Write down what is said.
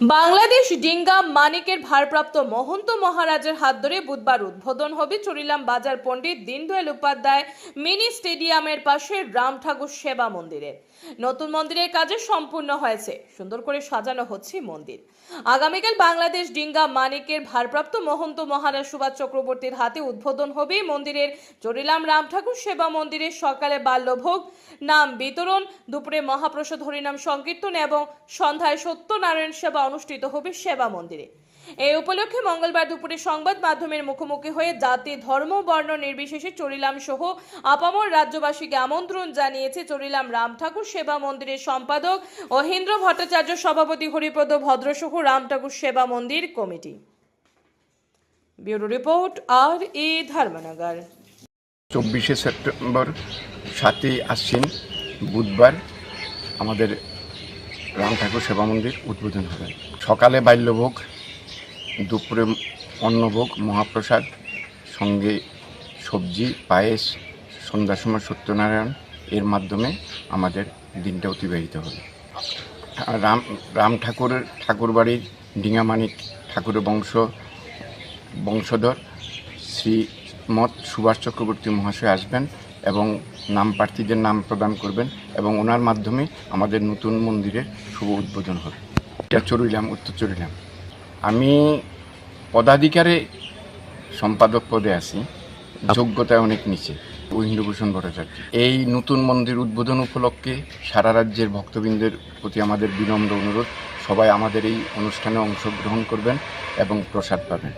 বাংলাদেশ ডিঙ্গা মানিকের ভারপ্রাপ্ত মহন্ত মহারাজের হাত ধরে বুধবার উদ্বোধন হবে চরিলাম বাজার পণ্ডিত দীনদয়াল উপাধ্যায় মিনি স্টেডিয়ামের পাশে রাম ঠাকুর সেবা মন্দিরে। নতুন মন্দিরের কাজে সম্পূর্ণ হয়েছে। সুন্দর করে সাজানো হচ্ছে মন্দির। আগামীকাল বাংলাদেশ ডিঙ্গা মানিকের ভারপ্রাপ্ত মহন্ত মহারাজ সুভাষ চক্রবর্তীর হাতে উদ্বোধন হবে মন্দিরের চরিলাম রাম ঠাকুর সেবা মন্দিরের সকালে বাল্যভোগ, নাম বিতরণ, দুপুরে মহাপ্রসাদ, হরিনাম সংকীর্তন এবং সন্ধ্যায় সত্যনারায়ণ সেবা অনুষ্ঠিত হবে সেবা মন্দিরে। এই উপলক্ষে মঙ্গলবার দুপুরে সংবাদ মাধ্যমের মুখোমুখি হয়ে জাতি, ধর্ম, বর্ণ নির্বিশেষে চরিলাম সহ আপামর রাজ্যবাসীকে আমন্ত্রণ জানিয়েছে চরিলাম রাম ঠাকুর সেবা মন্দিরের সম্পাদক অহিন্দ্র ভট্টাচার্য সভাপতি হরিপ্রদ ভদ্র সহ রাম ঠাকুর সেবা মন্দির কমিটি। ব্যুরো রিপোর্ট, আর এ ধর্মনগর। চব্বিশে সেপ্টেম্বর সাতই আশ্বিন, বুধবার আমাদের রাম ঠাকুর সেবা মন্দির উদ্বোধন হবে। সকালে বাল্যভোগ, দুপুরে অন্নভোগ, মহাপ্রসাদ, সঙ্গে সবজি, পায়েস, সন্ধ্যার সময় সত্যনারায়ণ, এর মাধ্যমে আমাদের দিনটা অতিবাহিত হবে। রাম রাম ঠাকুরের, ঠাকুরবাড়ির ডিঙামানিক ঠাকুরের বংশ, বংশধর শ্রীমৎ সুভাষ চক্রবর্তী মহাশয় আসবেন। এবং নাম প্রার্থীদের নাম প্রদান করবেন এবং ওনার মাধ্যমে আমাদের নতুন মন্দিরের শুভ উদ্বোধন হবে। এটা চড়িলাম উত্তর চড়িলাম আমি পদাধিকারে সম্পাদক পদে আছি, যোগ্যতায় অনেক নিচে ঐন্দ্রভূষণ ভট্টাচার্য। এই নতুন মন্দির উদ্বোধন উপলক্ষে সারা রাজ্যের ভক্তবৃন্দের প্রতি আমাদের বিনম্র অনুরোধ, সবাই আমাদের এই অনুষ্ঠানে অংশগ্রহণ করবেন এবং প্রসাদ পাবেন।